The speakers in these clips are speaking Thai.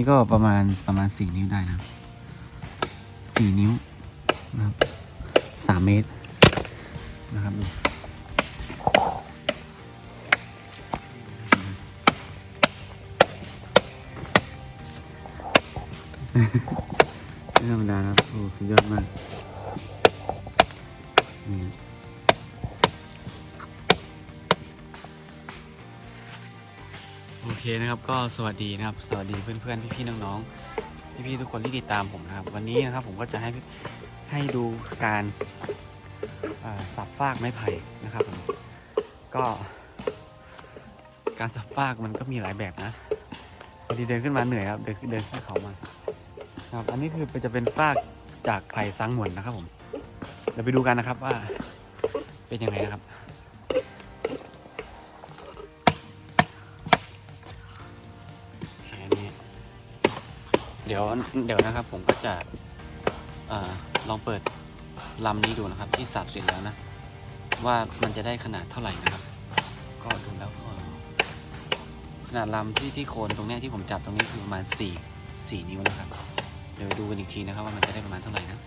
นี่ก็ประมาณประมาณสี่นิ้วได้นะสี่นิ้วนะครับสามเมตรนะครับดู นะครับก็สวัสดีนะครับ สวัสดีเพื่อนๆพี่ๆน้องๆพี่ๆทุกคนที่ติดตามผมนะครับ วันนี้นะครับผมก็จะให้ให้ดูการสับฟากไม้ไผ่นะครับผมก็การสับฟากมันก็มีหลายแบบนะบางทีเดินขึ้นมาเหนื่อยครับเดินเดินขึ้นเขามาครับ อันนี้คือจะเป็นฟากจากไผ่ซังหมวนนะครับผมเดี๋ยวไปดูกันนะครับว่าเป็นยังไงนะครับ เดี๋ยวเดี๋ยวนะครับผมก็จะอลองเปิดลำนี้ดูนะครับ ที่สับเสร็จแล้วนะ ว่ามันจะได้ขนาดเท่าไหร่นะครับ ก็ดูแล้วขนาดลำที่ที่โคนตรงนี้ที่ผมจับตรงนี้คือประมาณ 4 4 นิ้วนะครับ เดี๋ยวดูกันอีกทีนะครับว่ามันจะได้ประมาณเท่าไหร่นะ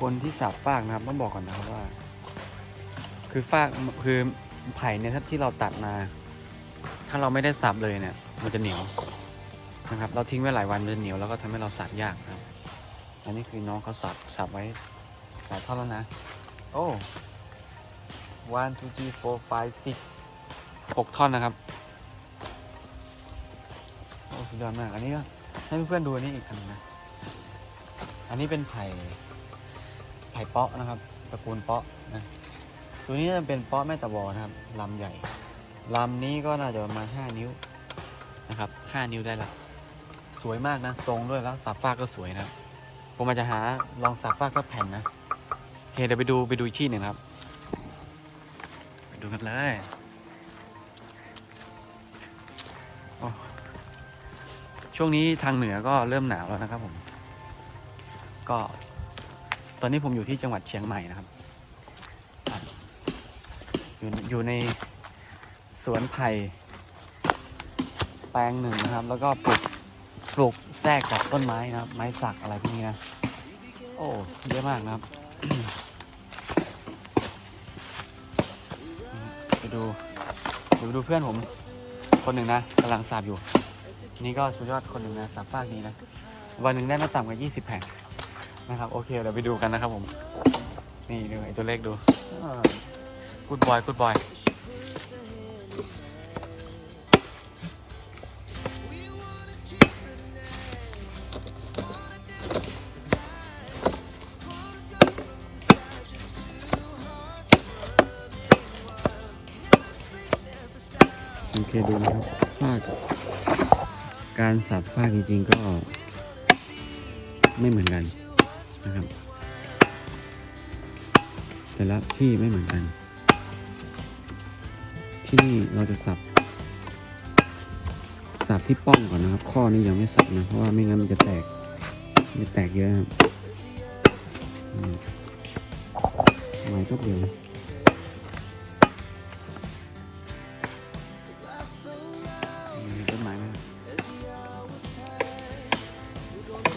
คนที่สับฟากนะครับต้องบอกก่อนนะครับว่า คือฟากคือไผ่เนี่ยที่เราตัดมา ถ้าเราไม่ได้สับเลยเนี่ย มันจะเหนียวนะครับ เราทิ้งไว้หลายวันมันจะเหนียวแล้วก็ทำให้เราสับยากครับ อันนี้คือน้องเขาสับสับไว้หลายท่อนแล้วนะ โอ้ one two three four five six หกท่อนนะครับ โอ้สุดยอดมาก อันนี้ก็ให้เพื่อนๆดูอันนี้อีกคันงนะ อันนี้เป็นไผ่ไผ่เปาะนะครับ ตระกูลเปาะนะ ตัวนี้จะเป็นเปาะแม่ตะบอนะครับลำใหญ่ ลำนี้ก็น่าจะประมาณ5นิ้วนะครับ5นิ้วได้ละสวยมากนะตรงด้วยแล้วสับฟากก็สวยนะผมอาจจะหาลองสับฟากสักแผ่นนะโอเคเดี๋ยวไปดูไปดูอีกที่หนึ่งครับไปดูกันเลยช่วงนี้ทางเหนือก็เริ่มหนาวแล้วนะครับผม ก็ ตอนนี้ผมอยู่ที่จังหวัดเชียงใหม่นะครับ อยู่อยู่ใน สวนไผ่แปลงหนึ่งนะครับ แล้วก็ปลูกปลูกแทรกกับต้นไม้นะครับ ไม้สักอะไรพวกนี้นะโอ้เยอะมากนะครับ ไปดูเดี๋ยวไปดูเพื่อนผมคนหนึ่งนะกำลังสับอยู่ นี่ก็สุดยอดคนหนึ่งนะสับฟากนี้นะ วันหนึ่งได้ไม่ต่ำกว่า 20 แผ่นนะครับ โอเคเดี๋ยวไปดูกันนะครับผม นี่ดูไอตัวเลขดูกูดบอยกูดบอย สังเกตดูนะครับฟากการสับฟากจริงๆก็ไม่เหมือนกันนะครับ แต่ละที่ไม่เหมือนกัน ที่นี่เราจะสับสับที่ป้องก่อนนะครับ ข้อนี้ยังไม่สับนะเพราะว่าไม่งั้นมันจะแตกมันจะแตกเยอะครับอืมไม้ก็เดียว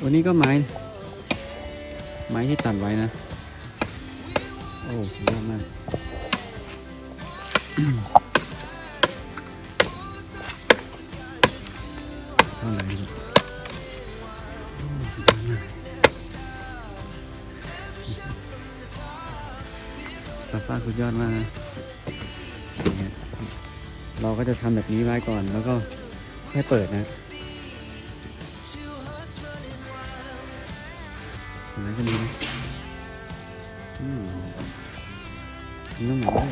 วันนี้ก็ไม้ ไม้ที่ตัดไว้นะ โอ้เยอะมากเท่าไหร่ครับโอ้สุดฟ้าสุดยอดมากนะเนี่ยเราก็จะทำแบบนี้ไว้ก่อนแล้วก็ค่อยเปิดนะ นไหมก็ดีนะอืมนี่ต้องหมาย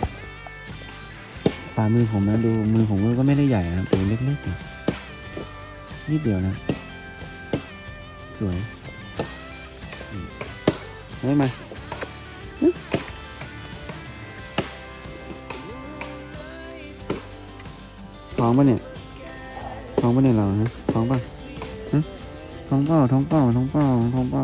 ฝ่ามือผมนะดูมือผมก็ไม่ได้ใหญ่นะตัวเล็กๆนะนิดเดียวนะ สวยอืมเอาได้ไหมาท้องปะเนี่ยท้องปะเนี่ยเราฮะท้องปะฮะท้องเปล่าท้องเปล่าท้องเปล่าท้องเปล่า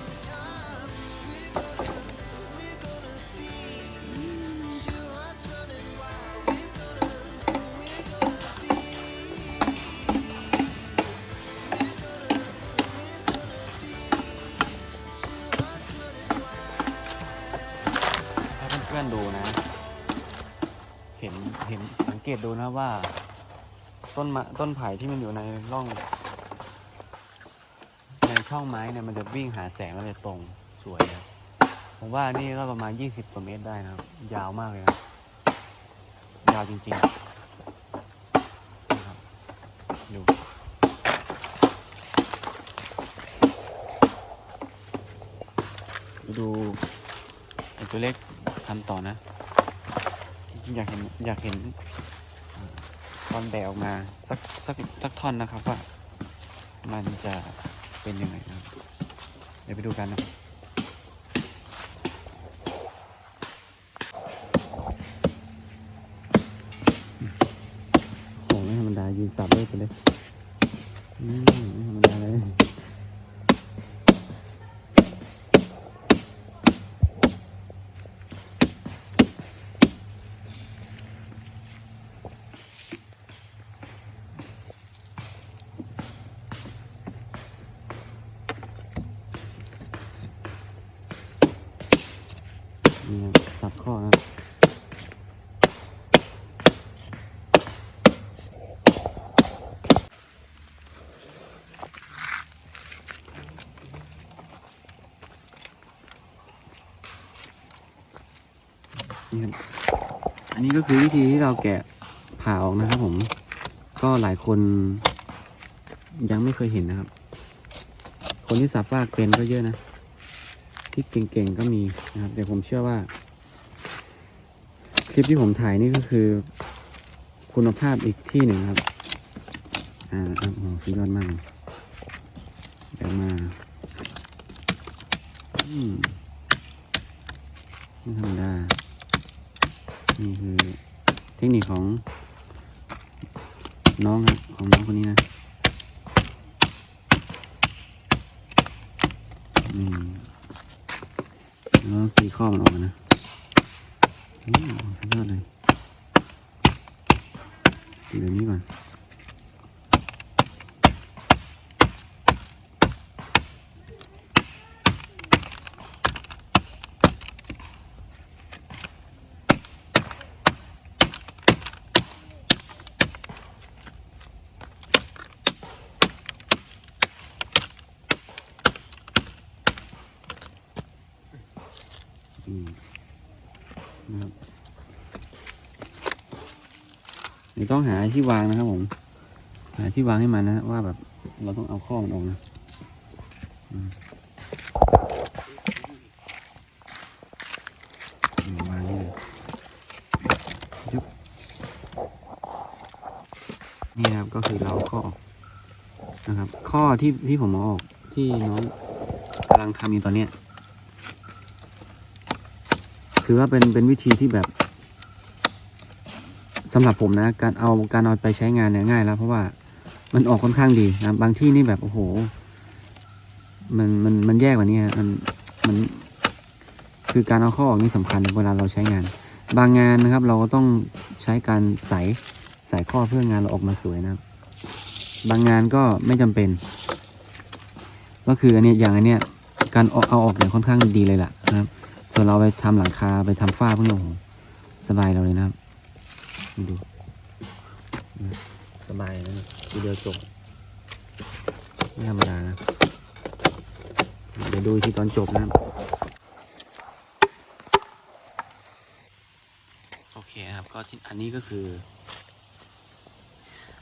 ตดูนะว่า ต้นมะต้นไผ่ที่มันอยู่ในร่อง ในช่องไม้เนี่ยมันจะวิ่งหาแสงแล้วจะตรงสวยนะผมว่านี่ก็ประมาณ 20กว่าเมตรได้นะครับ ยาวมากเลยนะยาวจริงๆนะครับดูดูตัวเล็กทำต่อนะ อยากเห็น อยากเห็น ตอนแบกออกมาสักสักสักท่อนนะครับว่า มันจะเป็นยังไงนะครับเดี๋ยวไปดูกันนะครับโอ้ไม่ธรรมดายืนสับเลยไปเลยอืมไม่ธรรมดาเลย นี่ครับสับข้อนะครับ นี่ครับ อันนี้ก็คือวิธีที่เราแกะผ่าออกนะครับผม ก็หลายคนยังไม่เคยเห็นนะครับ คนที่สับฟากเป็นก็เยอะนะ ที่เก่งๆก็มีนะครับ แต่ผมเชื่อว่า คลิปที่ผมถ่ายนี่ก็คือ คุณภาพอีกที่หนึ่งครับ อ่าโอ่าโอ้สุดยอดมากเดี๋ยวมาอืมไม่ธรรมดา นี่คือเทคนิคของน้องครับของน้องคนนี้นะอืมแล้วก็ตีข้อมันออกมานะโอ้สุดยอดเลยตีแบบนี้ก่อน อืมนะครับเดี๋ยว ต้องหาที่วางนะครับผม หาที่วางให้มันนะว่าแบบเราต้องเอาข้อมันออกนะมอืมวางนี่เลยยุบนี่ครับก็คือเราเอาข้อออกนะครับ ข้อที่ที่ผมเอาออกที่น้องกำลังทำอยู่ตอนเนี้ยถือว่าเป็นเป็นวิธีที่แบบ สำหรับผมนะ การเอาการเอาไปใช้งานเนี่ยง่ายแล้ว เพราะว่ามันออกค่อนข้างดีนะบางที่นี่แบบโอ้โห มันมันมันแย่กว่านี้มันมัน คือการเอาข้อออกนี่สำคัญเวลาเราใช้งาน บางงานนะครับ เราก็ต้องใช้การใส่ใส่ข้อเพื่องานเราออกมาสวยนะครับ บางงานก็ไม่จำเป็น ก็คืออันนี้อย่างอันเนี้ยการเอาเอาออกอย่างค่อนข้างดีเลยล่ะนะครับ ส่วนเราไปทำหลังคาไปทำฝ้าพวกนี้โอ้โหสบายเราเลยนะครับ ดูสบายนะทีเดียวจบไม่ธรรมดานะ เดี๋ยวดูที่ตอนจบนะโอเคครับก็ที่อันนี้ก็คือ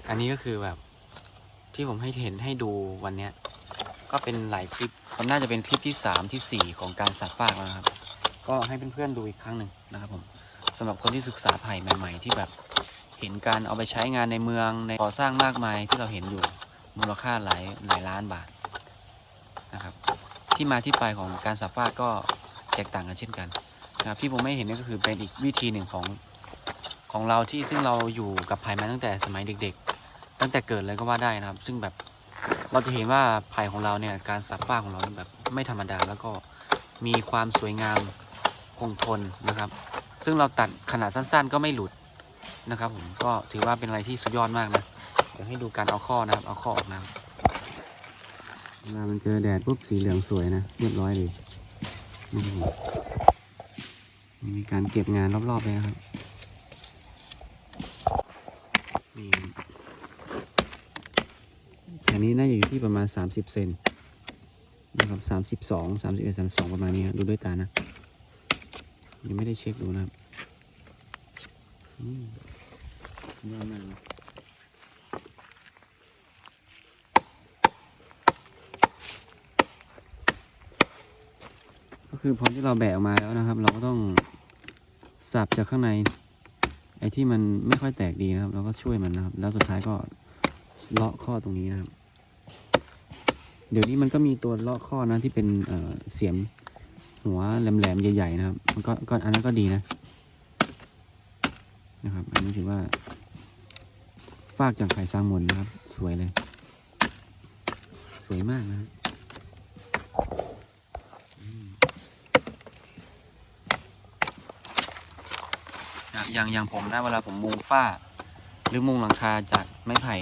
อันนี้ก็คือแบบ ที่ผมให้เห็นให้ดูวันเนี้ย ก็เป็นหลายคลิปมันน่าจะเป็นคลิปที่สามที่สี่ของการสักฟากแล้วครับ ก็ให้เพื่อนๆดูอีกครั้งหนึ่งนะครับผม สำหรับคนที่ศึกษาไผ่ใหม่ๆ ที่แบบเห็นการเอาไปใช้งานในเมืองในก่อสร้างมากมายที่เราเห็นอยู่มูลค่าหลายหลายล้านบาทนะครับ ที่มาที่ไปของการสับฟากก็แตกต่างกันเช่นกันนะครับที่ผมไม่เห็นนี่ก็คือเป็นอีกวิธีหนึ่งของของเราที่ซึ่งเราอยู่กับไผ่มาตั้งแต่สมัยเด็ก ๆ ตั้งแต่เกิดเลยก็ว่าได้นะครับ ซึ่งแบบเราจะเห็นว่าไผ่ของเราเนี่ยการสักฟากของเราแบบไม่ธรรมดาแล้วก็มีความสวยงามคงทนนะครับ ซึ่งเราตัดขนาดสั้นๆ ก็ไม่หลุดนะครับผมก็ถือว่าเป็นอะไรที่สุดยอดมากนะเดี๋ยวให้ดูการเอาข้อนะครับ เอาข้อออกนะเวลามันเจอแดดปุ๊บสีเหลืองสวยนะเรียบร้อยเลยมมีการเก็บงานรอบๆเลยนะครับนี่แถวนี้น่าจะอยู่ที่ประมาณ 30 เซนนะครับ32 31 32ประมาณนี้ครับดูด้วยตานะ ยังไม่ได้เช็คดูนะครับอืมยอดมากก็คือพอที่เราแบะออกมาแล้วนะครับ เราก็ต้องสับจากข้างใน ไอ้ที่มันไม่ค่อยแตกดีนะครับ เราก็ช่วยมันนะครับ แล้วสุดท้ายก็เลาะข้อตรงนี้นะครับ เดี๋ยวนี้มันก็มีตัวเลาะข้อนะที่เป็นเเสียม หัวแหลมๆใหญ่ๆนะครับ มันก็ก็อันนั้นก็ดีนะ นะครับ อันนี้ถือว่า ฟากจากไข่ซางมนนะครับ สวยเลย สวยมากนะครับอย่างอย่างอย่างผมนะเวลาผมมุงฝ้า หรือมุงหลังคาจากไม้ไผ่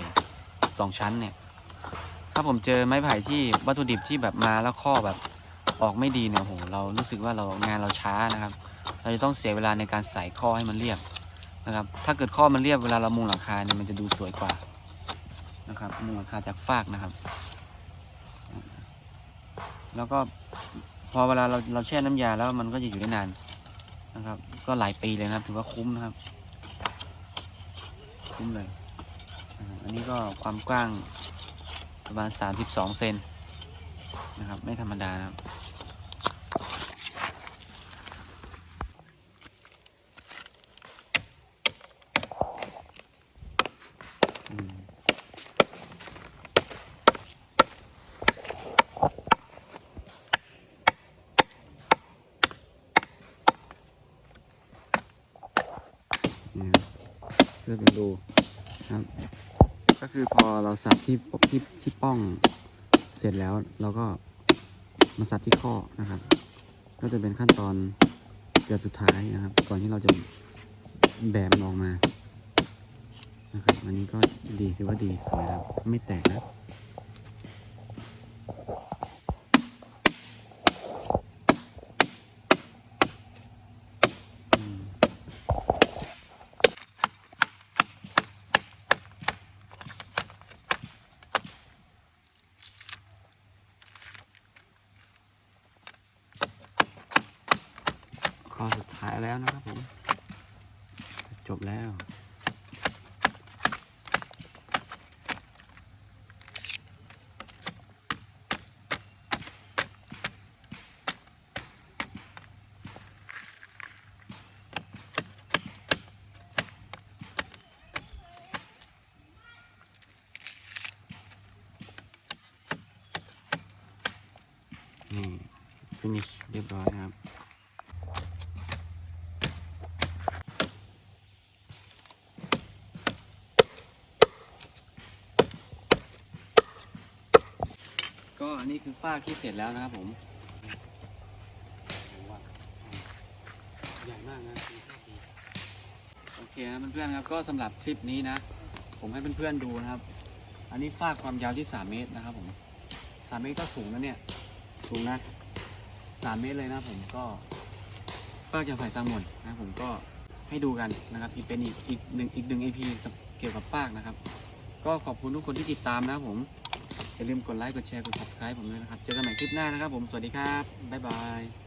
สองชั้นเนี่ย ถ้าผมเจอไม้ไผ่ที่วัตถุดิบที่แบบมาแล้วข้อแบบ ออกไม่ดีเนี่ยโหเรารู้สึกว่าเรางานเราช้านะครับ เราจะต้องเสียเวลาในการใส่ข้อให้มันเรียบนะครับ ถ้าเกิดข้อมันเรียบเวลาเรามุงหลังคาเนี่ยมันจะดูสวยกว่านะครับมุงหลังคาจากฟากนะครับ แล้วก็พอเวลาเราเราแช่น้ำยาแล้วมันก็จะอยู่ได้นานนะครับ ก็หลายปีเลยนะครับ ถือว่าคุ้มนะครับ คุ้มเลยอันนี้ก็ความกว้างประมาณ 32 เซนนะครับ ไม่ธรรมดานะครับ อืมนี่ครับเสื้อเป็นรูครับ ก็คือพอ เราสับที่ที่ที่ป้องเสร็จแล้วเราก็มาสับที่ข้อนะครับ ก็จะเป็นขั้นตอนเกือบสุดท้ายนะครับ ก่อนที่เราจะแบมันออกมานะครับอันนี้ก็ดีถือว่าดีสวยครับไม่แตกนะอืมข้อสุดท้าย แล้วนะครับผม จบแล้ว นี่ finish เรียบร้อยนะครับ ก็อันนี้าที่เสร็จแล้วนะครับผมใหญ่มากนะโอเคนะเพื่อนๆครับก็สำหรับคลิปนี้นะ ผมให้เพื่อนๆดูนะครับ อันนี้ฝ้าความยาวที่ 3 เมตรนะครับผม3เมตรก็สูงนะเนี่ยสูงนะ3เมตรเลยนะผมก็ฝ้าจากไผ่ซางหมดนะผมก็ให้ดูกันนะครับอีกเป็นอีกอีกหนึ่งอีกหนึ่ง EP เกี่ยวกับฟากนะครับ ก็ขอบคุณทุกคนที่ติดตามนะครับผม อย่าลืมกดไลค์ กดแชร์ กด subscribe ผมด้วยนะครับ เจอกันใหม่คลิปหน้านะครับผม สวัสดีครับ บ๊ายบาย